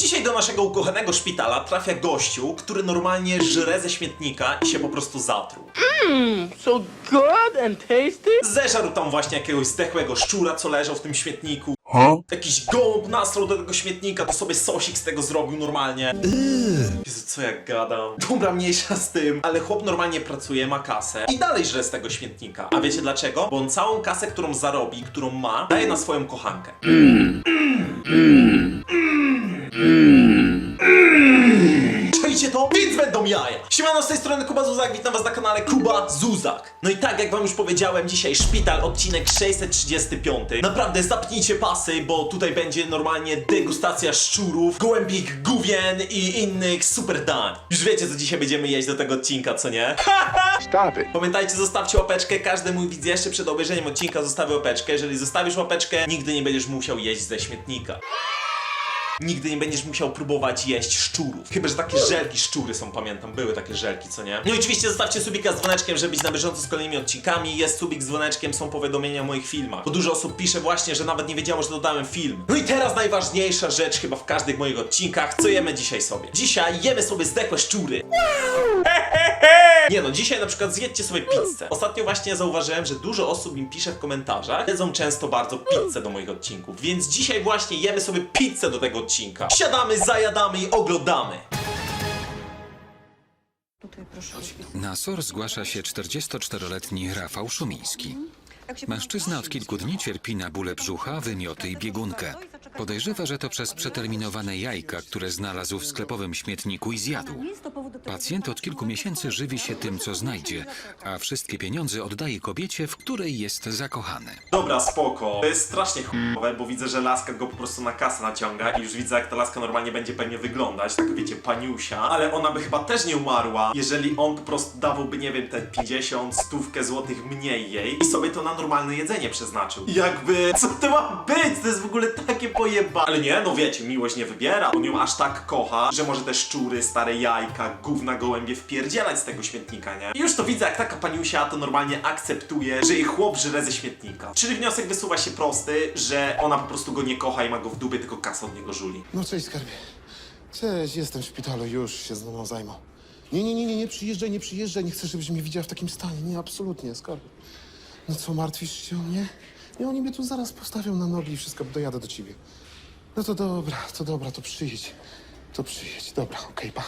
Dzisiaj do naszego ukochanego szpitala trafia gościu, który normalnie żre ze śmietnika i się po prostu zatruł. So good and tasty. Zeżarł tam właśnie jakiegoś zdechłego szczura, co leżał w tym śmietniku. Jakiś gołąb nasrał do tego śmietnika, to sobie sosik z tego zrobił normalnie. Jezu, co ja gadam? Dobra, mniejsza z tym, ale chłop normalnie pracuje, ma kasę i dalej żre z tego śmietnika. A wiecie dlaczego? Bo on całą kasę, którą zarobi, którą ma, daje na swoją kochankę. Czajcie to? Więc będą jaja! Siemano, z tej strony Kuba Zuzak, witam was na kanale Kuba Zuzak. No i tak jak wam już powiedziałem, dzisiaj szpital, odcinek 635. Naprawdę zapnijcie pasy, bo tutaj będzie normalnie degustacja szczurów, gołębik, gówien i innych super dań. Już wiecie, co dzisiaj będziemy jeść do tego odcinka, co nie? Stop it. Pamiętajcie, zostawcie łapeczkę, każdy mój widz jeszcze przed obejrzeniem odcinka zostawi łapeczkę. Jeżeli zostawisz łapeczkę, nigdy nie będziesz musiał jeść ze śmietnika. Nigdy nie będziesz musiał próbować jeść szczurów. Chyba, że takie żelki szczury są, pamiętam, były takie żelki, co nie? No i oczywiście zostawcie subika z dzwoneczkiem, żeby być na bieżąco z kolejnymi odcinkami. Jest subik z dzwoneczkiem, są powiadomienia o moich filmach. Bo dużo osób pisze właśnie, że nawet nie wiedziało, że dodałem film. No i teraz najważniejsza rzecz chyba w każdych moich odcinkach. Co jemy dzisiaj sobie? Dzisiaj jemy sobie zdechłe szczury. Nie no, dzisiaj na przykład zjedźcie sobie pizzę. Ostatnio właśnie zauważyłem, że dużo osób mi pisze w komentarzach, jedzą często bardzo pizzę do moich odcinków, więc dzisiaj właśnie jemy sobie pizzę do tego odcinka. Siadamy, zajadamy i oglądamy. Tutaj proszę. Na SOR zgłasza się 44-letni Rafał Szumiński. Mężczyzna od kilku dni cierpi na bóle brzucha, wymioty i biegunkę. Podejrzewa, że to przez przeterminowane jajka, które znalazł w sklepowym śmietniku i zjadł. Pacjent od kilku miesięcy żywi się tym, co znajdzie, a wszystkie pieniądze oddaje kobiecie, w której jest zakochany. Dobra, spoko. To jest strasznie chujowe, bo widzę, że laska go po prostu na kasę naciąga i już widzę, jak ta laska normalnie będzie pewnie wyglądać, tak wiecie, paniusia, ale ona by chyba też nie umarła, jeżeli on po prostu dawałby, nie wiem, te 50, stówkę złotych mniej jej i sobie to na normalne jedzenie przeznaczył. Jakby, co to ma być? To jest w ogóle takie pojeba. Ale nie, no wiecie, miłość nie wybiera. On ją aż tak kocha, że może te szczury, stare jajka, gówna gołębie wpierdzielać z tego śmietnika, nie? I już to widzę, jak taka paniusia to normalnie akceptuje, że jej chłop żre ze śmietnika. Czyli wniosek wysuwa się prosty, że ona po prostu go nie kocha i ma go w dupie, tylko kasa od niego żuli. No cześć, skarbie. Cześć, jestem w szpitalu, już się z mną zajmą. Nie, nie, nie, nie, nie przyjeżdżaj, nie przyjeżdżaj, nie chcę, żebyś mnie widziała w takim stanie. Nie, absolutnie, skarbie. No co, martwisz się o mnie? Nie, oni mnie tu zaraz postawią na nogi i wszystko, dojadę do ciebie. No to dobra, to dobra, to przyjedź. To przyjedź, dobra, okej, pa.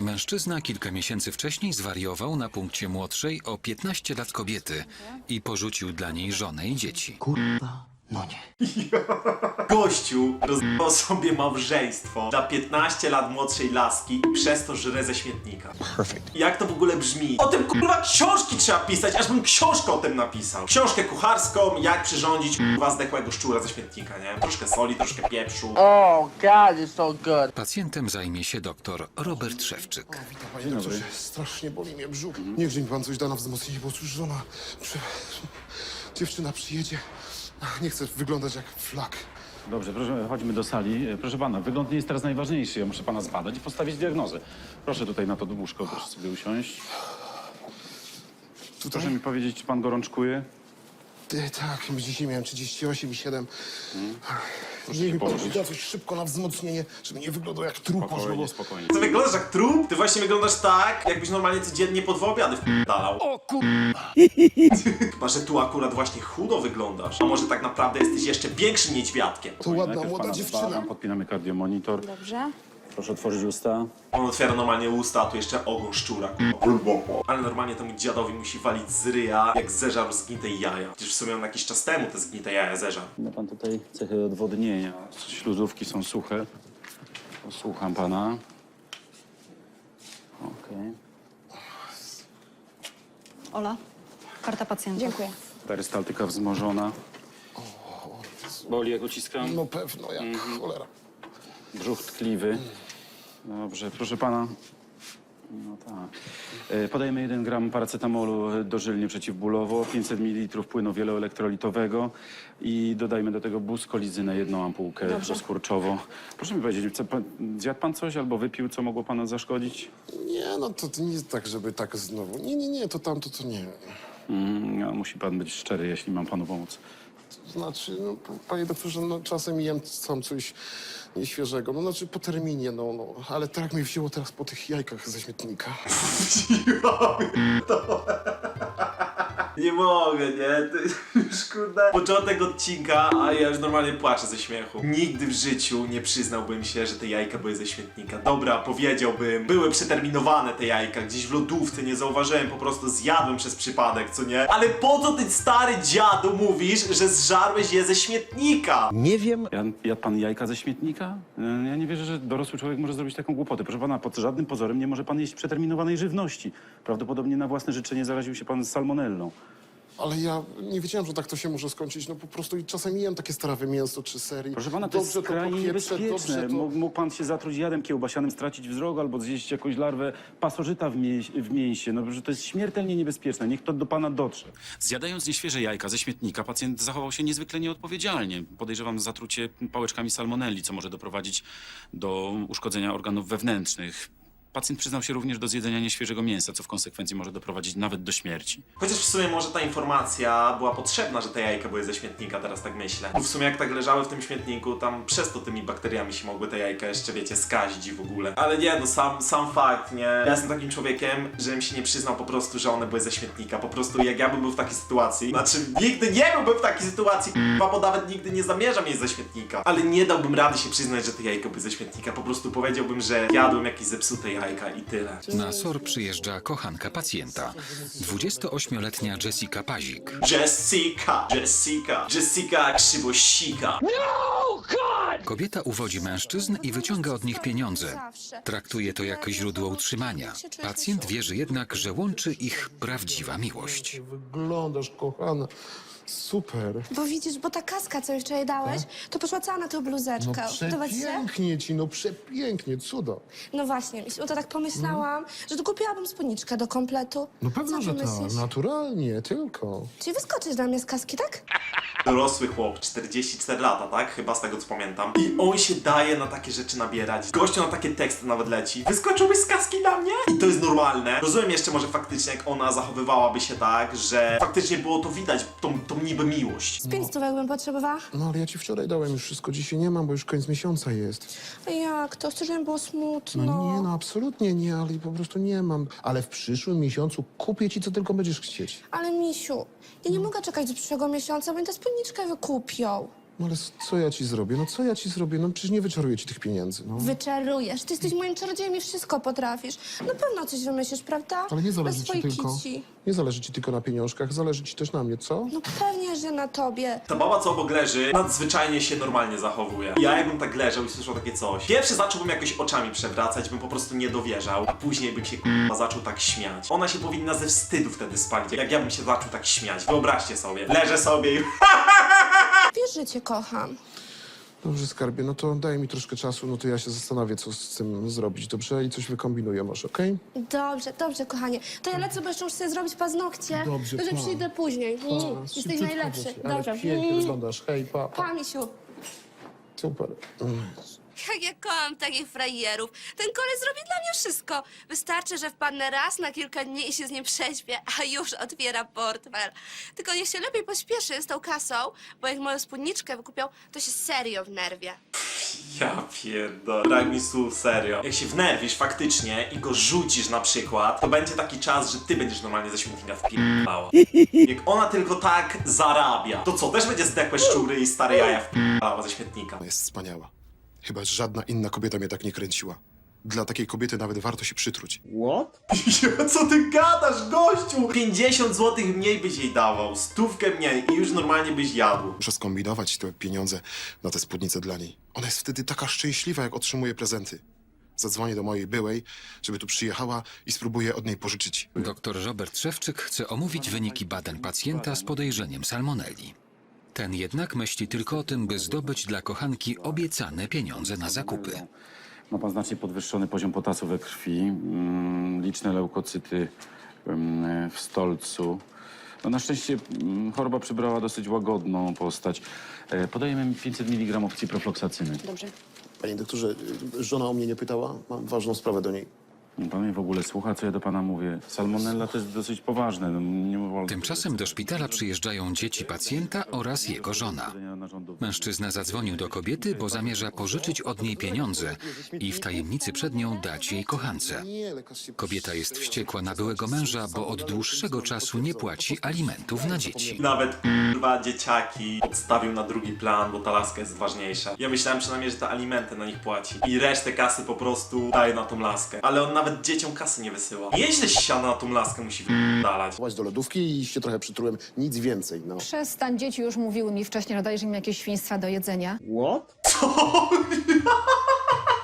Mężczyzna kilka miesięcy wcześniej zwariował na punkcie młodszej o 15 lat kobiety i porzucił dla niej żonę i dzieci. Kurwa, no nie. Gościu rozdawał sobie małżeństwo dla 15 lat młodszej laski i przez to żre ze śmietnika. Perfect. Jak to w ogóle brzmi? O tym kurwa książki trzeba pisać, aż bym książkę o tym napisał. Książkę kucharską, jak przyrządzić kurwa zdechłego szczura ze śmietnika, nie? Troszkę soli, troszkę pieprzu. Oh God, it's so good. Pacjentem zajmie się doktor Robert Szewczyk. Witam, panie doktorze. Strasznie boli mnie brzuch. Niechże mi pan coś da na wzmocnienie, bo cóż żona... Przy... Dziewczyna przyjedzie. Nie chcę wyglądać jak flak. Dobrze, proszę, chodźmy do sali. E, Proszę pana, wygląd nie jest teraz najważniejszy. Ja muszę pana zbadać i postawić diagnozę. Proszę tutaj na to łóżko, proszę sobie usiąść. Tutaj? Proszę mi powiedzieć, czy pan gorączkuje? Ty, tak, dzisiaj miałem 38 i 7. Proszę Nie się mi pan położyć. coś szybko na wzmocnienie, żeby nie wyglądał jak trupa, Spokojnie, bo... spokojnie. Ty wyglądasz jak trup? Ty właśnie wyglądasz tak, jakbyś normalnie codziennie po dwa obiady wdalał. O Chyba, że tu akurat właśnie chudo wyglądasz. A może tak naprawdę jesteś jeszcze większym niedźwiadkiem. To ładna, Najpierw młoda pana dziewczyna. zbadam, podpinamy kardiomonitor. Dobrze. Proszę otworzyć usta. On otwiera normalnie usta, a tu jeszcze ogon szczura. kurwa. Ale normalnie temu dziadowi musi walić z ryja, jak zeżarł zgnite jaja. Przecież w sumie on jakiś czas temu te zgnite jaja zeżarł. Ma pan tutaj cechy odwodnienia. Śluzówki są suche. Słucham pana. Okej. Ola, karta pacjenta. Dziękuję. Perystaltyka wzmożona. Boli jak uciskam? No pewno, jak Mhm. cholera. Brzuch tkliwy. Dobrze, proszę pana. No tak. E, Podajemy 1 gram paracetamolu dożylnie przeciwbólowo, 500 ml płynu wieloelektrolitowego i dodajmy do tego buskolizynę, jedną ampułkę rozkurczowo. Proszę mi powiedzieć, co pan, zjadł pan coś albo wypił, co mogło pana zaszkodzić? Nie, no to, to nie jest tak, żeby tak znowu. Nie, nie, nie, to tamto to nie. Mm, no, musi pan być szczery, jeśli mam panu pomóc. To znaczy, no, panie doktorze, no, czasem jem sam coś nieświeżego. No, znaczy po terminie, no, no. Ale tak mnie wzięło teraz po tych jajkach ze śmietnika. Nie mogę, nie? To już kurde. Początek odcinka, a ja już normalnie płaczę ze śmiechu. Nigdy w życiu nie przyznałbym się, że te jajka były ze śmietnika. Dobra, powiedziałbym, były przeterminowane te jajka, gdzieś w lodówce, nie zauważyłem, po prostu zjadłem przez przypadek, co nie? Ale po co ty stary dziadu mówisz, że zżarłeś je ze śmietnika? Nie wiem, Jan- Jadł pan jajka ze śmietnika? E, Ja nie wierzę, że dorosły człowiek może zrobić taką głupotę. Proszę pana, pod żadnym pozorem nie może pan jeść przeterminowanej żywności. Prawdopodobnie na własne życzenie zaraził się pan z salmonellą. Ale ja nie wiedziałem, że tak to się może skończyć. No po prostu i czasem jem takie strawy mięso czy serii. Proszę pana, to jest skrajnie niebezpieczne. dobrze to... Mógł, mógł pan się zatruć jadem kiełbasianym, stracić wzrok albo zjeść jakąś larwę pasożyta w, mięś, w mięsie. No, że to jest śmiertelnie niebezpieczne. Niech to do pana dotrze. Zjadając nieświeże jajka ze śmietnika, pacjent zachował się niezwykle nieodpowiedzialnie. Podejrzewam zatrucie pałeczkami salmonelli, co może doprowadzić do uszkodzenia organów wewnętrznych. Pacjent przyznał się również do zjedzenia nieświeżego mięsa, co w konsekwencji może doprowadzić nawet do śmierci. Chociaż w sumie może ta informacja była potrzebna, że te jajka były ze śmietnika, teraz tak myślę. Bo w sumie jak tak leżały w tym śmietniku, tam przez to tymi bakteriami się mogły te jajka jeszcze, wiecie, skazić i w ogóle. Ale nie, no sam, sam fakt, nie? Ja jestem takim człowiekiem, że bym się nie przyznał po prostu, że one były ze śmietnika. Po prostu jak ja bym był w takiej sytuacji, znaczy nigdy nie byłbym w takiej sytuacji, bo nawet nigdy nie zamierzam jeść ze śmietnika. Ale nie dałbym rady się przyznać, że te jajka były ze śmietnika. Po prostu powiedziałbym, że jadłem jakieś zepsute jajka i tyle. Na SOR przyjeżdża kochanka pacjenta, 28-letnia Jessica Pazik. Jessica, Jessica, Jessica Krzywosika. Kobieta uwodzi mężczyzn i wyciąga od nich pieniądze. Traktuje to jako źródło utrzymania. Pacjent wierzy jednak, że łączy ich prawdziwa miłość. Wyglądasz, kochana. Super. Bo widzisz, bo ta kaska, co mi wczoraj dałeś, to poszła cała na tę bluzeczkę. No Podoba ci się? przepięknie ci, no przepięknie, cudo. No właśnie, misiu, to tak pomyślałam, że tu kupiłabym spódniczkę do kompletu. No pewno, Co że tak, myślisz? naturalnie, tylko. Czyli wyskoczysz dla mnie z kaski, tak? Dorosły chłop, 44 lata, tak? Chyba z tego co pamiętam. I on się daje na takie rzeczy nabierać. Gościu na takie teksty nawet leci. Wyskoczyłbyś z kaski dla mnie? I to jest normalne. Rozumiem jeszcze może faktycznie, jak ona zachowywałaby się tak, że faktycznie było to widać, tą, tą niby miłość. Z pięć stówek bym potrzebowała. No ale ja ci wczoraj dałem już wszystko, dzisiaj nie mam, bo już koniec miesiąca jest. A jak to? Chcę, żeby było smutno. No nie, no absolutnie nie, ale po prostu nie mam. Ale w przyszłym miesiącu kupię ci, co tylko będziesz chcieć. Ale misiu, ja nie mogę czekać do przyszłego miesiąca, bo mi tę spódniczkę wykupią. No ale co ja ci zrobię? No co ja ci zrobię? No przecież nie wyczaruję ci tych pieniędzy, no. Wyczarujesz. Ty jesteś moim czarodziejem i wszystko potrafisz. Na pewno coś wymyślisz, prawda? Ale nie zależy Bez ci swojej tylko... kici. Nie zależy ci tylko na pieniążkach, zależy ci też na mnie, co? No pewnie, że na tobie. Ta baba, co obok leży, nadzwyczajnie się normalnie zachowuje. Ja jakbym tak leżał i słyszał takie coś. Pierwszy zacząłbym jakoś oczami przewracać, bym po prostu nie dowierzał, a później bym się k***a zaczął tak śmiać. Ona się powinna ze wstydu wtedy spalić, jak ja bym się zaczął tak śmiać. Wyobraźcie sobie. Leżę sobie i... Wiesz, że cię kocham. Dobrze, skarbie, no to daj mi troszkę czasu, no to ja się zastanowię, co z tym zrobić, dobrze? I coś wykombinuję może, okej? Dobrze, dobrze, kochanie. To ja lecę, bo jeszcze muszę sobie zrobić paznokcie. Dobrze, pa. przyjdę później. Mm, Jesteś szybciutko najlepszy. wróć, Ale Dobrze. pięknie Mm. wyglądasz, hej, pa, pa. Pa, misiu. Super. Mm. Jak ja kocham takich frajerów. Ten koleś zrobi dla mnie wszystko. Wystarczy, że wpadnę raz na kilka dni i się z nim prześpię, a już otwiera portfel. Tylko niech się lepiej pośpieszy z tą kasą, bo jak moją spódniczkę wykupią, to się serio w nerwie. Ja pierdolę. Brak mi słów, serio. Jak się wnerwisz faktycznie i go rzucisz na przykład, to będzie taki czas, że ty będziesz normalnie ze śmietnika wpierdalała. Jak ona tylko tak zarabia, to co, też będzie zdechłe szczury i stare jaja wpierdalała ze śmietnika. Jest wspaniała. Chyba żadna inna kobieta mnie tak nie kręciła. Dla takiej kobiety nawet warto się przytruć. Co ty gadasz, gościu? 50 zł mniej byś jej dawał, stówkę mniej i już normalnie byś jadł. Muszę skombinować te pieniądze na tę spódnicę dla niej. Ona jest wtedy taka szczęśliwa, jak otrzymuje prezenty. Zadzwonię do mojej byłej, żeby tu przyjechała i spróbuję od niej pożyczyć. Dr Robert Szewczyk chce omówić wyniki badań pacjenta z podejrzeniem salmonelli. Ten jednak myśli tylko o tym, by zdobyć dla kochanki obiecane pieniądze na zakupy. Ma pan znacznie podwyższony poziom potasu we krwi, mm, liczne leukocyty mm, w stolcu. No na szczęście mm, choroba przybrała dosyć łagodną postać. E, Podajemy 500 mg ciprofloksacyny. Dobrze. Panie doktorze, żona o mnie nie pytała? Mam ważną sprawę do niej. Pan mnie w ogóle słucha, co ja do pana mówię. Salmonella to jest dosyć poważne. No, nie wolno... Tymczasem do szpitala przyjeżdżają dzieci pacjenta oraz jego żona. Mężczyzna zadzwonił do kobiety, bo zamierza pożyczyć od niej pieniądze i w tajemnicy przed nią dać jej kochance. Kobieta jest wściekła na byłego męża, bo od dłuższego czasu nie płaci alimentów na dzieci. Nawet kurwa dzieciaki odstawił na drugi plan, bo ta laska jest ważniejsza. Ja myślałem przynajmniej, że te alimenty na nich płaci. I resztę kasy po prostu daje na tą laskę. Ale on nawet dzieciom kasy nie wysyła. Nieźle siano na tą laskę musi dalać. do lodówki i się trochę przytrułem. Nic więcej, no. Przestań, dzieci już mówiły mi wcześniej, że dajesz im jakieś świństwa do jedzenia.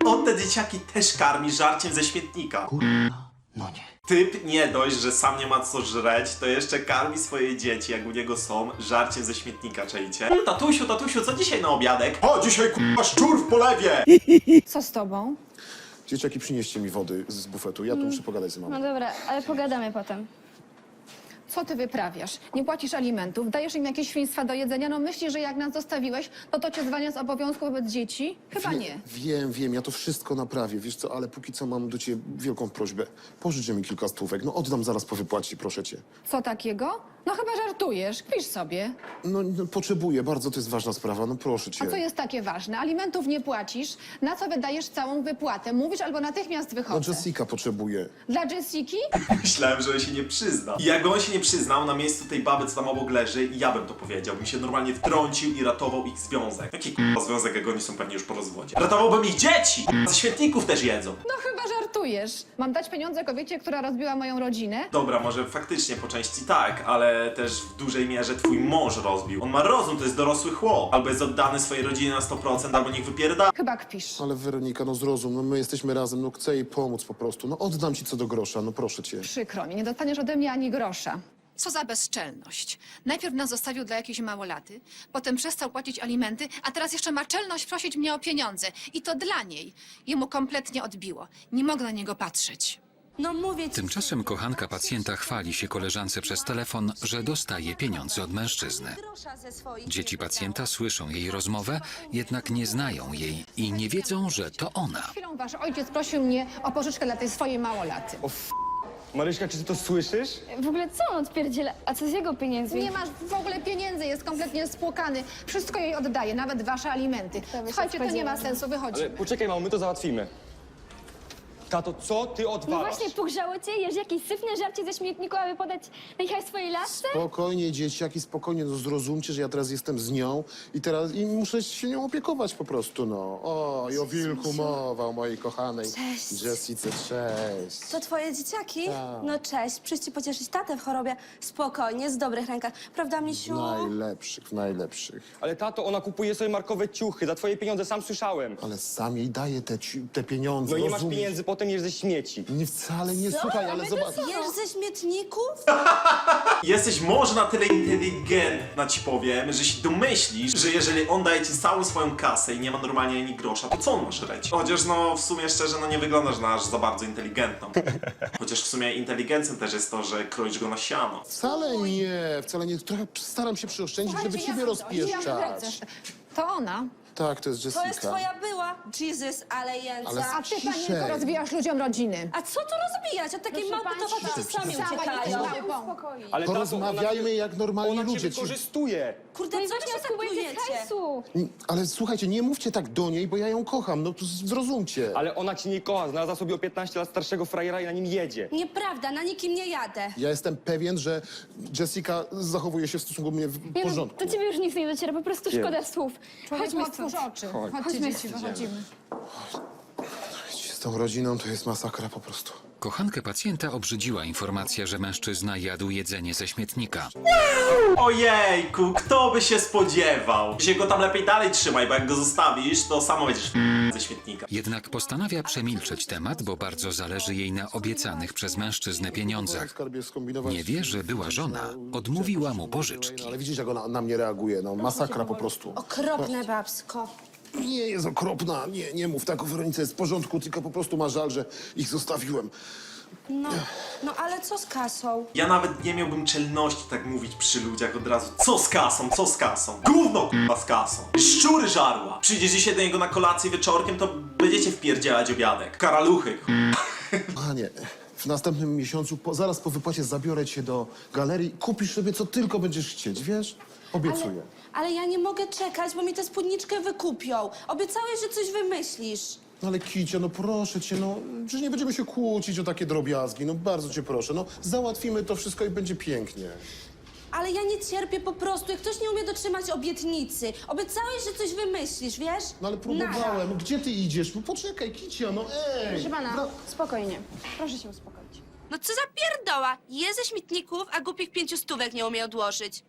On te dzieciaki też karmi żarciem ze śmietnika. No nie. Typ nie dość, że sam nie ma co żreć, to jeszcze karmi swoje dzieci, jak u niego są, żarciem ze śmietnika, czajcie? Mm, Tatusiu, tatusiu, co dzisiaj na obiadek? O, dzisiaj kurwa szczur w polewie! Co z tobą? Dzieciaki, przynieście mi wody z bufetu. Ja tu muszę pogadać z mamą. No dobra, ale pogadamy potem. Co ty wyprawiasz? Nie płacisz alimentów, dajesz im jakieś świństwa do jedzenia? No myślisz, że jak nas zostawiłeś, to to cię zwalnia z obowiązku wobec dzieci? Chyba nie. Wiem, wiem, ja to wszystko naprawię, wiesz co, ale póki co mam do ciebie wielką prośbę. Pożycz mi kilka stówek, no oddam zaraz po wypłacie, proszę cię. Co takiego? No chyba żartujesz, kpisz sobie. No, no potrzebuję, bardzo to jest ważna sprawa, no proszę cię. A co jest takie ważne? Alimentów nie płacisz, na co wydajesz całą wypłatę? Mówisz albo natychmiast No wychodzę. Jessica potrzebuje. Dla Jessiki? Myślałem, że on się nie przyzna. I jak on się nie przyznał na miejscu tej baby, co tam obok leży, ja bym to powiedział. Bym się normalnie wtrącił i ratował ich związek. Jaki k***a związek, jak oni są pewnie już po rozwodzie? Ratowałbym ich dzieci! Ze świetników też jedzą. No chyba żartujesz. Mam dać pieniądze kobiecie, która rozbiła moją rodzinę? Dobra, może faktycznie po części tak, ale też w dużej mierze twój mąż rozbił. On ma rozum, to jest dorosły chłop. Albo jest oddany swojej rodzinie na 100%, albo niech wypierda. Chyba kpisz. Ale Weronika, no zrozum, no my jesteśmy razem, no chcę jej pomóc po prostu. No oddam ci co do grosza, no proszę cię. Przykro mi, nie dostaniesz ode mnie ani grosza. Co za bezczelność. Najpierw nas zostawił dla jakiejś małolaty, potem przestał płacić alimenty, a teraz jeszcze ma czelność prosić mnie o pieniądze. I to dla niej. Jemu kompletnie odbiło. Nie mogę na niego patrzeć. No mówię ci. Tymczasem kochanka pacjenta chwali się koleżance przez telefon, że dostaje pieniądze od mężczyzny. grosza ze swoich Dzieci nie pacjenta słyszą jej rozmowę, jednak nie znają jej i nie wiedzą, że to ona. Chwilą wasz ojciec prosił mnie o pożyczkę dla tej swojej małolaty. Maryśka, czy ty to słyszysz? W ogóle co on odpierdziela? A co z jego pieniędzmi? Nie masz w ogóle pieniędzy, jest kompletnie spłukany. Wszystko jej oddaje, nawet wasze alimenty. by się Słuchajcie, to nie ma sensu, Ale wychodzimy. poczekaj, mamo, my to załatwimy. Tato, co ty No odwalasz? właśnie, pogrzało cię? Jesz jakieś syfne żarcie ze śmietniku, aby podać najchaj swojej lasce? Spokojnie, dzieciaki, spokojnie, no zrozumcie, że ja teraz jestem z nią i teraz i muszę się nią opiekować po prostu, no. O, i o wilku mowa, o mojej kochanej Cześć. Jessice, cześć. To twoje dzieciaki? Tak. No cześć, przyjść pocieszyć tatę w chorobie. Spokojnie, z dobrych rękach. Prawda, Misiu? W najlepszych, w najlepszych. Ale tato, ona kupuje sobie markowe ciuchy, za twoje pieniądze sam słyszałem. Ale sam jej daje te, ci- te pieniądze, No i nie masz rozumiesz? pieniędzy, potem jesz ze śmieci. Nie, wcale nie, słuchaj, ale zobacz. Jesz ze śmietników? Jesteś może na tyle inteligentna, ci powiem, że się domyślisz, że jeżeli on daje ci całą swoją kasę i nie ma normalnie ani grosza, to co on ma żreć? Chociaż no, w sumie szczerze, no nie wyglądasz na aż za bardzo inteligentną. Chociaż w sumie inteligencją też jest to, że kroisz go na siano. Wcale nie, wcale nie. Trochę staram się przyoszczędzić, żeby Słuchajcie, ciebie ja rozpieszczać. chcę. To ona. Tak, to jest Jessica. To jest twoja była. Jesus, ale jęca. Ale A ty, Ciszej. panienko, rozbijasz ludziom rodziny. A co tu rozbijać? Od takiej małpy to faceci sami uciekają. Ale tato, ona, jak normalni ona cię ludzie. Ci- wykorzystuje. Kurde, co wy się tak plujecie? Ale słuchajcie, nie mówcie tak do niej, bo ja ją kocham. No to zrozumcie. Ale ona cię nie kocha, znalazła sobie o 15 lat starszego frajera i na nim jedzie. Nieprawda, na nikim nie jadę. Ja jestem pewien, że Jessica zachowuje się w stosunku do mnie w porządku. do ciebie już nic nie dociera, po prostu szkoda słów. Chodźmy, Chodźmy otwórz stąd. oczy. Chodźcie, dzieci, wychodzimy. Z tą rodziną to jest masakra po prostu. Kochankę pacjenta obrzydziła informacja, że mężczyzna jadł jedzenie ze śmietnika. Ojejku, kto by się spodziewał? Się go tam lepiej dalej trzymaj, bo jak go zostawisz, to samo będziesz ze śmietnika. Jednak postanawia przemilczeć temat, bo bardzo zależy jej na obiecanych przez mężczyznę pieniądzach. Skarbie skombinować- Nie wie, że była żona odmówiła mu pożyczki. Ale widzisz, jak ona na mnie reaguje. No, masakra po prostu. Okropne babsko. Nie jest okropna. Nie, nie mów tak o Weronice. Jest w porządku, tylko po prostu ma żal, że ich zostawiłem. No, no ale co z kasą? Ja nawet nie miałbym czelności tak mówić przy ludziach od razu. Co z kasą, co z kasą? Gówno k***a z kasą. Szczury żarła. Przyjdziesz dzisiaj do niego na kolację wieczorkiem, to będziecie wpierdzielać obiadek. Karaluchy k***a. Panie, w następnym miesiącu, po, zaraz po wypłacie zabiorę cię do galerii. Kupisz sobie co tylko będziesz chcieć, wiesz? Obiecuję. Ale ja nie mogę czekać, bo mi tę spódniczkę wykupią. Obiecałeś, że coś wymyślisz. No ale Kicia, no proszę cię, no przecież nie będziemy się kłócić o takie drobiazgi, no bardzo cię proszę, no załatwimy to wszystko i będzie pięknie. Ale ja nie cierpię po prostu, jak ktoś nie umie dotrzymać obietnicy. Obiecałeś, że coś wymyślisz, wiesz? No ale próbowałem, no, gdzie ty idziesz? No poczekaj, Kicia, no ej! Proszę pana, No, spokojnie. Proszę się uspokoić. No co za pierdoła! Je ze śmietników, a głupich pięciu stówek nie umie odłożyć.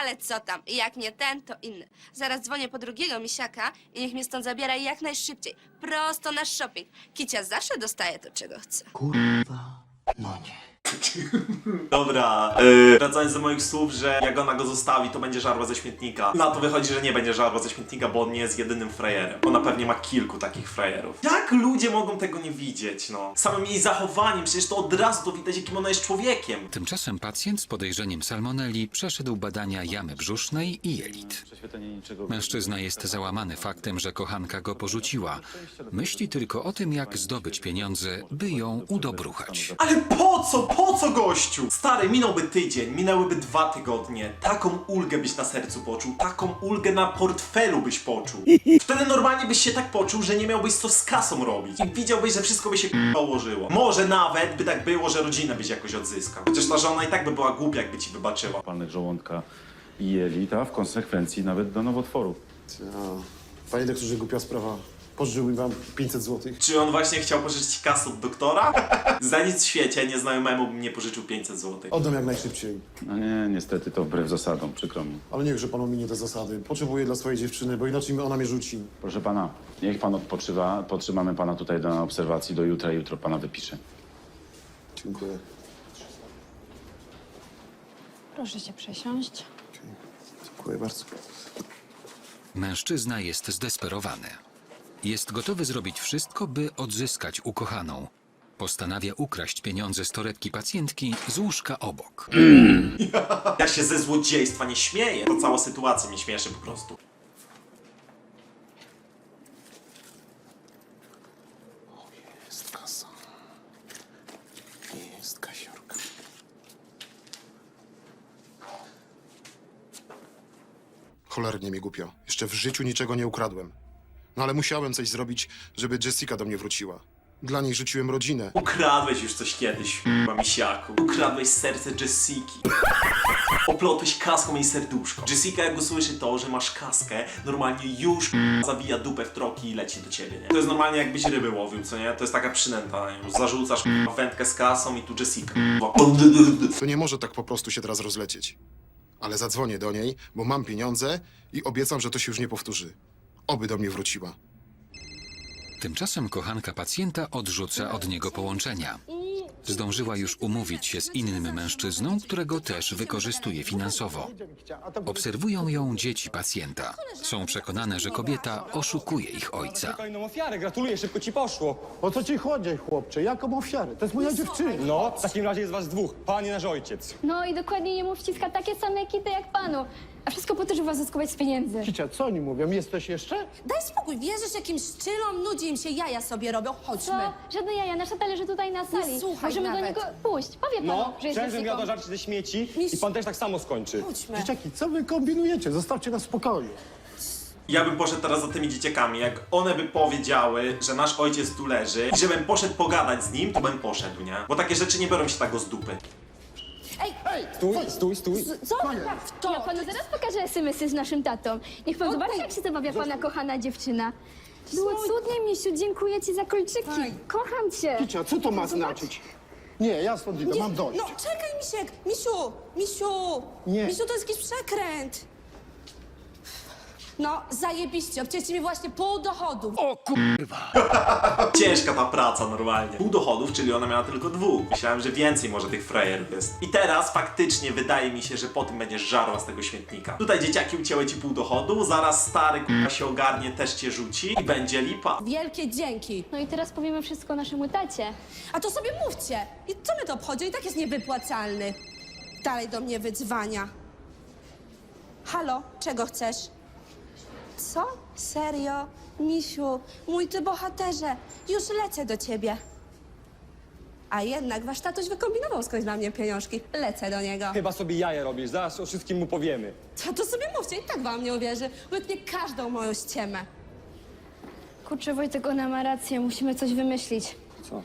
Ale co tam, jak nie ten, to inny. Zaraz dzwonię po drugiego misiaka i niech mnie stąd zabiera jak najszybciej. Prosto na shopping. Kicia zawsze dostaje to, czego chce. Kurwa, no nie. Dobra, yy, wracając do moich słów, że jak ona go zostawi, to będzie żarła ze śmietnika. Na to wychodzi, że nie będzie żarła ze śmietnika, bo on nie jest jedynym frajerem. Ona pewnie ma kilku takich frajerów. Jak ludzie mogą tego nie widzieć, no? Samym jej zachowaniem, przecież to od razu to widać, jakim ona jest człowiekiem. Tymczasem pacjent z podejrzeniem salmonelli przeszedł badania jamy brzusznej i jelit. Prześwietlenie niczego... Mężczyzna jest załamany faktem, że kochanka go porzuciła. Myśli tylko o tym, jak zdobyć pieniądze, by ją udobruchać. Ale po co? Po co gościu? Stary, minąłby tydzień, minęłyby dwa tygodnie. Taką ulgę byś na sercu poczuł, taką ulgę na portfelu byś poczuł. Wtedy normalnie byś się tak poczuł, że nie miałbyś co z kasą robić. I widziałbyś, że wszystko by się k***a ułożyło. Może nawet by tak było, że rodzinę byś jakoś odzyskał. Chociaż ta żona i tak by była głupia, jakby ci wybaczyła. Palnych żołądka i jelit, a w konsekwencji nawet do nowotworu. A, panie doktorze, głupia sprawa. Pożyczyłbym wam 500 złotych. Czy on właśnie chciał pożyczyć kasę od doktora? Za nic w świecie nieznajomemu bym nie pożyczył 500 zł. Oddam jak najszybciej. No nie, niestety to wbrew zasadom, przykro mi. Ale niechże pan ominie te zasady. Potrzebuję dla swojej dziewczyny, bo inaczej ona mnie rzuci. Proszę pana, niech pan odpoczywa. Potrzymamy pana tutaj na obserwacji do jutra. Jutro pana wypiszę. Dziękuję. Proszę się przesiąść. Dziękuję bardzo. Mężczyzna jest zdesperowany. Jest gotowy zrobić wszystko, by odzyskać ukochaną. Postanawia ukraść pieniądze z torebki pacjentki z łóżka obok. Ja się ze złodziejstwa nie śmieję. To cała sytuacja mnie śmieszy po prostu. Jest kasa. Jest kasiorka. Cholernie mi głupio. Jeszcze w życiu niczego nie ukradłem. No ale musiałem coś zrobić, żeby Jessica do mnie wróciła. Dla niej rzuciłem rodzinę. Ukradłeś już coś kiedyś, k***a misiaku. Ukradłeś serce Jessiki. Oplotłeś kaską jej serduszko. Jessica jak usłyszy to, że masz kaskę, normalnie już zawija dupę w troki i leci do ciebie, nie? To jest normalnie jakbyś ryby łowił, co nie? To jest taka przynęta, nie? Już zarzucasz wędkę z kasą i tu Jessica. To nie może tak po prostu się teraz rozlecieć. Ale zadzwonię do niej, bo mam pieniądze i obiecam, że to się już nie powtórzy. Oby do mnie wróciła. Tymczasem kochanka pacjenta odrzuca od niego połączenia. Zdążyła już umówić się z innym mężczyzną, którego też wykorzystuje finansowo. Obserwują ją dzieci pacjenta. Są przekonane, że kobieta oszukuje ich ojca. Kolejną ofiarę, gratuluję, szybko ci poszło. O co ci chodzi, chłopcze? Jaką ofiarę? To jest moja dziewczyna. No, w takim razie jest was dwóch, pan i nasz ojciec. No i dokładnie jemu wciska takie same kity jak panu. A wszystko po to, żeby was zyskać z pieniędzy. Kicia, co oni mówią? Jesteś jeszcze? Daj spokój, wierzysz jakimś szczylom, nudzi im się, jaja sobie robią. Chodźmy. Co? Żadne jaja, nasza leży tutaj na sali. słuchaj Możemy do nawet. niego pójść. Powie panu, No, że jest Jessiką. gada żarcie ze śmieci Miś- i pan też tak samo skończy. Chodźmy. Dzieciaki, co wy kombinujecie? Zostawcie nas w spokoju. Ja bym poszedł teraz za tymi dzieciakami. Jak one by powiedziały, że nasz ojciec tu leży i żebym poszedł pogadać z nim, to bym poszedł, nie? Bo takie rzeczy nie biorą się tak z dupy. Stój, stój, stój. Co? Ja panu zaraz pokażę SMS-y z naszym tatą. Niech pan zobaczy, jak się zabawia pana kochana dziewczyna. Było cudnie, Misiu, dziękuję ci za kolczyki. Kocham cię. Kicia, co to ma znaczyć? Nie, ja stąd idę, mam dość. No, czekaj, Misiek! Misiu! Misiu! Nie. Misiu, to jest jakiś przekręt. No, zajebiście, obcięcie mi właśnie pół dochodu. Ciężka ta praca normalnie. Pół dochodów, czyli ona miała tylko dwóch. Myślałem, że więcej może tych frajerów jest. I teraz faktycznie wydaje mi się, że po tym będziesz żarła z tego śmietnika. Tutaj dzieciaki ucięły ci pół dochodu, zaraz stary k***a się ogarnie, też cię rzuci i będzie lipa. Wielkie dzięki. No i teraz powiemy wszystko naszemu tacie. A to sobie mówcie. I co my to obchodzi? I tak jest niewypłacalny. Dalej do mnie wydzwania. Halo, czego chcesz? Co? Serio? Misiu, mój ty bohaterze, już lecę do ciebie. A jednak wasz tatuś wykombinował skądś dla mnie pieniążki. Lecę do niego. Chyba sobie jaja robisz, zaraz o wszystkim mu powiemy. Co to sobie mówcie, i tak wam nie uwierzy. Wytnie każdą moją ściemę. Kurczę, Wojtek, ona ma rację, musimy coś wymyślić. Co?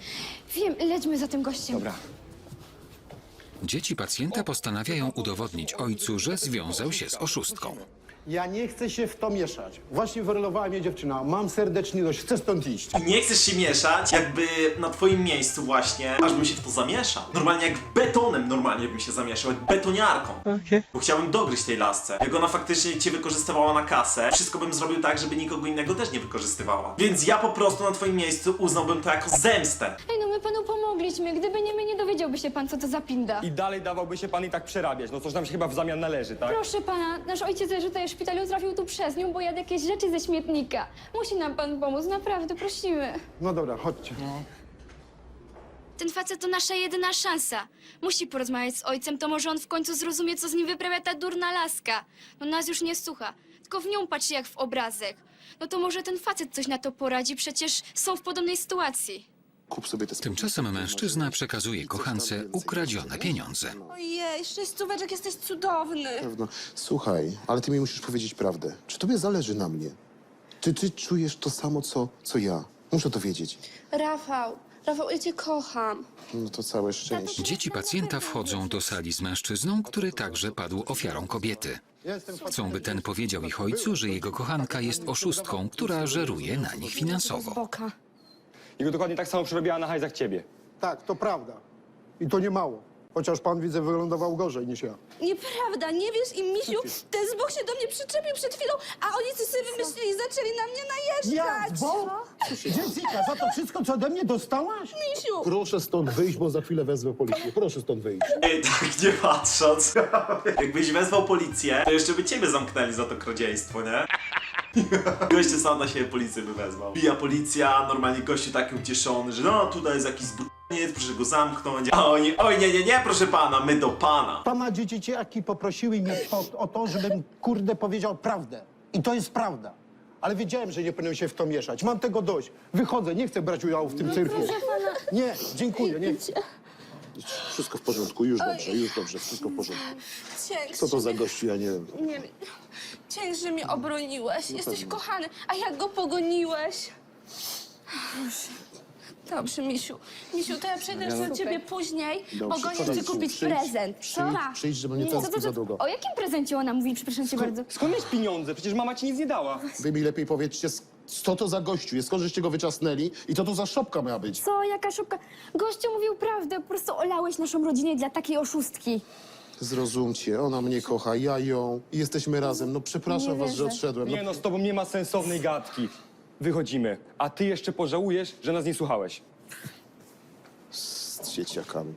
Wiem, lećmy za tym gościem. Dobra. Dzieci pacjenta postanawiają udowodnić ojcu, że związał się z oszustką. Ja nie chcę się w to mieszać. Właśnie wyrolowała mnie dziewczyna. Mam serdeczny dość, chcę stąd iść. I nie chcesz się mieszać, jakby na twoim miejscu właśnie, aż bym się w to zamieszał. Normalnie jak betonem normalnie bym się zamieszał, jak betoniarką. Bo chciałbym dogryźć tej lasce. Jak ona faktycznie cię wykorzystywała na kasę, wszystko bym zrobił tak, żeby nikogo innego też nie wykorzystywała. Więc ja po prostu na twoim miejscu uznałbym to jako zemstę. Ej, no my panu pomogliśmy. Gdyby nie my, nie dowiedziałby się pan, co to za pinda. I dalej dawałby się pan i tak przerabiać. No coś nam się chyba w zamian należy, tak? Proszę pana, nasz ojciec leży tutaj szpitalu, trafił tu przez nią, bo jadł jakieś rzeczy ze śmietnika. Musi nam pan pomóc, naprawdę, prosimy. No dobra, chodźcie. Ten facet to nasza jedyna szansa. Musi porozmawiać z ojcem, to może on w końcu zrozumie, co z nim wyprawia ta durna laska. No nas już nie słucha, tylko w nią patrzy jak w obrazek. No to może ten facet coś na to poradzi, przecież są w podobnej sytuacji. Kup sobie te Tymczasem mężczyzna przekazuje kochance ukradzione pieniądze. Ojej, sześć stóweczek, jesteś cudowny. Pewno. Słuchaj, ale ty mi musisz powiedzieć prawdę. Czy tobie zależy na mnie? Czy ty czujesz to samo, co, co ja? Muszę to wiedzieć. Rafał, Rafał, ja cię kocham. No to całe szczęście. Dzieci pacjenta wchodzą do sali z mężczyzną, który także padł ofiarą kobiety. Chcą, by ten powiedział ich ojcu, że jego kochanka jest oszustką, która żeruje na nich finansowo. Boka. Jego dokładnie tak samo przerobiła na hajzach ciebie. Tak, to prawda. I to nie mało. Chociaż pan widzę wylądował gorzej niż ja. Nieprawda, nie wiesz i misiu, ten zbok się do mnie przyczepił przed chwilą, a oni coś sobie wymyślili i zaczęli na mnie najeżdżać. Jessica, za to wszystko, co ode mnie dostałaś? Misiu! Proszę stąd wyjść, bo za chwilę wezwę policję. Proszę stąd wyjść. Ej, tak nie patrząc. Jakbyś wezwał policję, to jeszcze by ciebie zamknęli za to krodzieństwo, nie? Goście sam na siebie policję by wezwał. Pija policja, normalnie gościu taki ucieszony, że no tutaj jest jakiś zbudniec, proszę go zamknąć. A oni, oj nie, nie, nie, proszę pana, my do pana. Pana dzieciaki poprosiły mnie o, o to, żebym kurde powiedział prawdę. I to jest prawda. Ale wiedziałem, że nie powinien się w to mieszać. Mam tego dość. Wychodzę, nie chcę brać udziału w tym cyrku. Nie, dziękuję, nie. Wszystko w porządku, już dobrze, już dobrze, wszystko w porządku. Dzięki. Co to za gościu, ja nie wiem. Nie wiem. Dzięki, że mnie obroniłeś. Jesteś kochany, a jak go pogoniłeś? Dobrze, Misiu. Misiu, to ja przejdę jeszcze do ciebie później. Dobrze, Mogę chodź, ci kupić przyjdź, prezent. Przyjdź, Pa. przyjdź, żeby nie tęsknić za długo. O jakim prezencie ona mówi, przepraszam cię bardzo? Skąd mieć pieniądze? Przecież mama ci nic nie dała. Wy mi lepiej powiedzcie, s- co to za gościu jest, skąd żeście go wyczasnęli i co to za szopka miała być? Co, jaka szybka? Gościu mówił prawdę, po prostu olałeś naszą rodzinę dla takiej oszustki. Zrozumcie, ona mnie kocha, ja ją i jesteśmy razem. No przepraszam Nie was, że wierzę. odszedłem. No, Nie no, z tobą nie ma sensownej gadki. Wychodzimy. A ty jeszcze pożałujesz, że nas nie słuchałeś. z dzieciakami.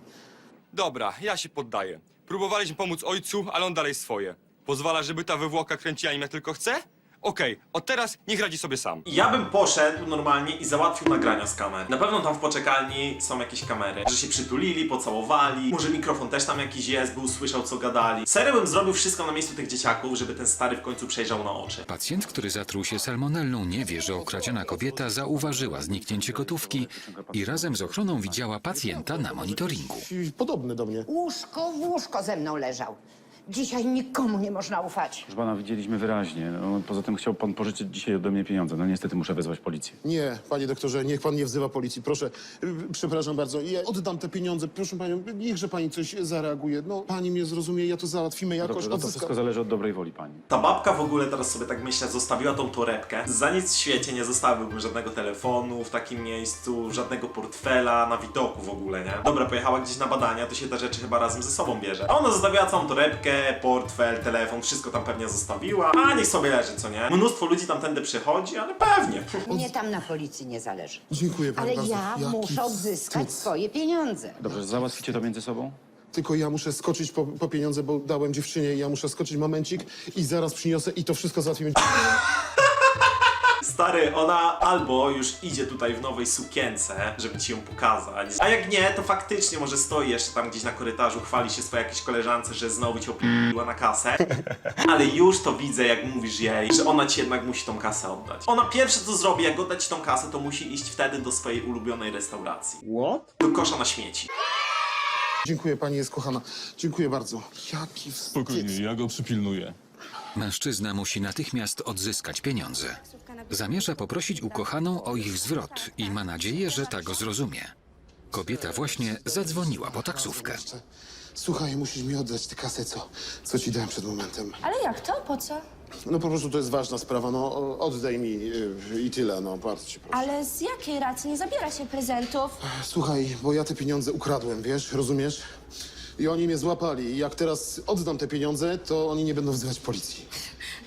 Dobra, ja się poddaję. Próbowaliśmy pomóc ojcu, ale on dalej swoje. Pozwala, żeby ta wywłoka kręciła im jak tylko chce? Okej, od teraz niech radzi sobie sam. Ja bym poszedł normalnie i załatwił nagrania z kamer. Na pewno tam w poczekalni są jakieś kamery, że się przytulili, pocałowali, może mikrofon też tam jakiś jest, by usłyszał co gadali. Serio bym zrobił wszystko na miejscu tych dzieciaków, żeby ten stary w końcu przejrzał na oczy. Pacjent, który zatruł się salmonellą, nie wie, że okradziona kobieta zauważyła zniknięcie gotówki i razem z ochroną widziała pacjenta na monitoringu. Podobny do mnie. Łóżko w łóżko ze mną leżał. Dzisiaj nikomu nie można ufać. Proszę pana, widzieliśmy wyraźnie. No, poza tym chciał pan pożyczyć dzisiaj ode mnie pieniądze. No niestety muszę wezwać policję. Nie, panie doktorze, niech pan nie wzywa policji, proszę. Y, Przepraszam bardzo, ja oddam te pieniądze, proszę panią, niechże pani coś zareaguje. No, pani mnie zrozumie, ja to załatwimy jakoś, Dobrze, no to odzyskam. wszystko zależy od dobrej woli pani. Ta babka w ogóle teraz sobie tak myślę, zostawiła tą torebkę. Za nic w świecie nie zostawiłbym żadnego telefonu w takim miejscu, żadnego portfela na widoku w ogóle, nie? Dobra, pojechała gdzieś na badania, to się te rzeczy chyba razem ze sobą bierze. A ona zostawiła całą torebkę, portfel, telefon, wszystko tam pewnie zostawiła. A niech sobie leży, co nie? Mnóstwo ludzi tamtędy przychodzi, ale pewnie. Mnie tam na policji nie zależy. Dziękuję pani Ale bardzo. ja Jaki muszę odzyskać wstyd. swoje pieniądze. Dobrze, załatwicie to między sobą? Tylko ja muszę skoczyć po, po pieniądze, bo dałem dziewczynie i ja muszę skoczyć momencik i zaraz przyniosę i to wszystko załatwimy. Stary, ona albo już idzie tutaj w nowej sukience, żeby ci ją pokazać, a jak nie, to faktycznie może stoi jeszcze tam gdzieś na korytarzu, chwali się swojej jakiejś koleżance, że znowu cię opiła na kasę, ale już to widzę, jak mówisz jej, że ona ci jednak musi tą kasę oddać. Ona pierwsze co zrobi, jak oddać ci tą kasę, to musi iść wtedy do swojej ulubionej restauracji. What? Do kosza na śmieci. Dziękuję, pani jest kochana. Dziękuję bardzo. Jaki wstyd. ja go przypilnuję. Mężczyzna musi natychmiast odzyskać pieniądze. Zamierza poprosić ukochaną o ich zwrot i ma nadzieję, że ta go zrozumie. Kobieta właśnie zadzwoniła po taksówkę. Słuchaj, musisz mi oddać tę kasę, co, co ci dałem przed momentem. Ale jak to? Po co? No po prostu to jest ważna sprawa, no o- oddaj mi yy, i tyle, no bardzo ci proszę. Ale z jakiej racji nie zabiera się prezentów? Słuchaj, bo ja te pieniądze ukradłem, wiesz, rozumiesz? I oni mnie złapali i jak teraz oddam te pieniądze, to oni nie będą wzywać policji.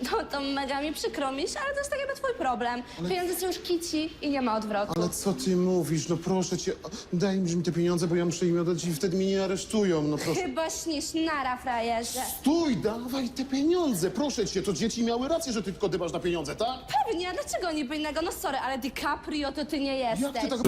No to mega mi przykro, miś, ale to jest tak jakby twój problem. Pieniądze są już kici i nie ma odwrotu. Ale co ty mówisz? No proszę cię, daj mi te pieniądze, bo ja muszę im oddać i wtedy mnie nie aresztują, no proszę. Chyba śnisz, nara frajerze. Stój, dawaj te pieniądze, proszę cię, to dzieci miały rację, że ty tylko dybasz na pieniądze, tak? Pewnie, a dlaczego niby innego? No sorry, ale DiCaprio to ty nie Jak jesteś. ty tak...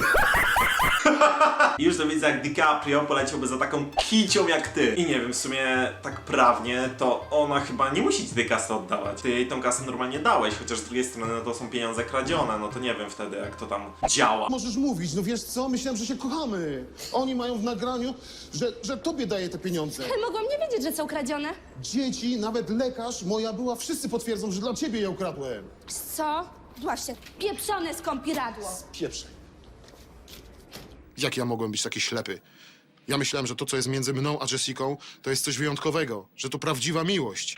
Już to widzę, jak DiCaprio poleciałby za taką kicią jak ty. I nie wiem, w sumie tak prawnie, to ona chyba nie musi ci tej kasy oddawać. Ty jej tą kasę normalnie dałeś, chociaż z drugiej strony no to są pieniądze kradzione, no to nie wiem wtedy, jak to tam działa. Możesz mówić, no wiesz co, myślałem, że się kochamy. Oni mają w nagraniu, że, że tobie daję te pieniądze. Ale mogłam nie wiedzieć, że są kradzione. Dzieci, nawet lekarz, moja była, wszyscy potwierdzą, że dla ciebie je ukradłem. Co? Właśnie, pieprzone skąpiradło. Pieprzej. Jak ja mogłem być taki ślepy? Ja myślałem, że to, co jest między mną a Jessiką, to jest coś wyjątkowego, że to prawdziwa miłość.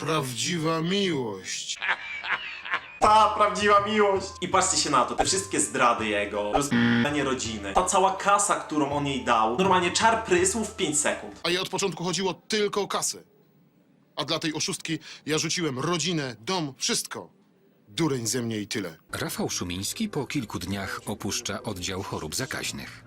Prawdziwa miłość. Ta prawdziwa miłość! I patrzcie się na to, te wszystkie zdrady jego, rozp***anie rodziny, ta cała kasa, którą on jej dał, normalnie czar prysł w 5 sekund. A jej od początku chodziło tylko o kasę. A dla tej oszustki ja rzuciłem rodzinę, dom, wszystko. Dureń ze mnie i tyle. Rafał Szumiński po kilku dniach opuszcza oddział chorób zakaźnych.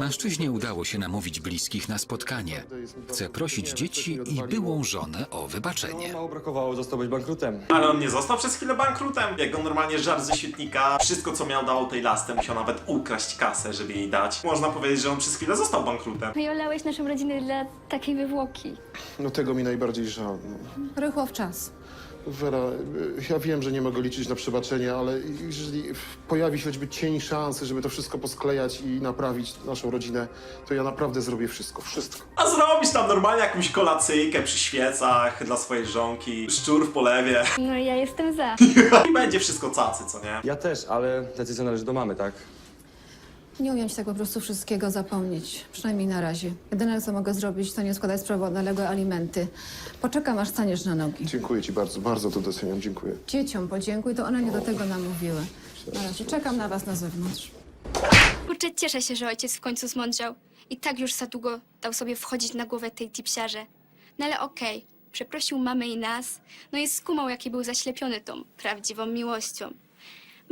Mężczyźnie udało się namówić bliskich na spotkanie. Chce prosić dzieci i byłą żonę o wybaczenie. Mało brakowało, został być bankrutem. Ale on nie został przez chwilę bankrutem. Jak on normalnie żart ze świetnika, wszystko co miał dało tej lasce, musiał nawet ukraść kasę, żeby jej dać. Można powiedzieć, że on przez chwilę został bankrutem. No i olałeś naszą rodzinę dla takiej wywłoki. No tego mi najbardziej żal. no. Rychło w czas. Wera, ja wiem, że nie mogę liczyć na przebaczenie, ale jeżeli pojawi się choćby cień szansy, żeby to wszystko posklejać i naprawić naszą rodzinę, to ja naprawdę zrobię wszystko, wszystko. A zrobisz tam normalnie jakąś kolacyjkę przy świecach dla swojej żonki, szczur w polewie No ja jestem za. i będzie wszystko cacy, co nie? Ja też, ale decyzja należy do mamy, tak? Nie umiem ci tak po prostu wszystkiego zapomnieć. Przynajmniej na razie. Jedyne, co mogę zrobić, to nie składać sprawy o naległe alimenty. Poczekam, aż staniesz na nogi. Dziękuję ci bardzo, bardzo to doceniam, dziękuję. Dzieciom podziękuj, to one nie do tego namówiły. Na razie czekam na was na zewnątrz. Kurczę, cieszę się, że ojciec w końcu zmądrzał. I tak już za długo dał sobie wchodzić na głowę tej tipsiarze. No ale okej, przeprosił mamę i nas, no i skumał, jaki był zaślepiony tą prawdziwą miłością.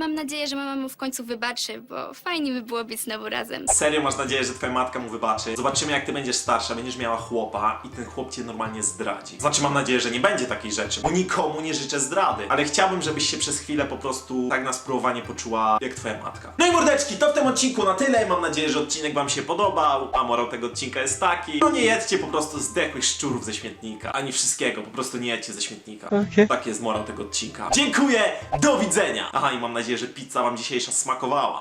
Mam nadzieję, że mama mu w końcu wybaczy, bo fajnie by było być znowu razem. Serio masz nadzieję, że twoja matka mu wybaczy. Zobaczymy jak ty będziesz starsza, będziesz miała chłopa i ten chłop cię normalnie zdradzi. Znaczy mam nadzieję, że nie będzie takiej rzeczy, bo nikomu nie życzę zdrady. Ale chciałbym, żebyś się przez chwilę po prostu tak na spróbowanie poczuła jak twoja matka. No i mordeczki, to w tym odcinku na tyle. Mam nadzieję, że odcinek wam się podobał, a morał tego odcinka jest taki. No nie jedźcie po prostu zdechłych szczurów ze śmietnika, ani wszystkiego, po prostu nie jedźcie ze śmietnika. Tak jest morał tego odcinka. Dziękuję, do widzenia! Aha i mam nadzieję, że pizza wam dzisiejsza smakowała.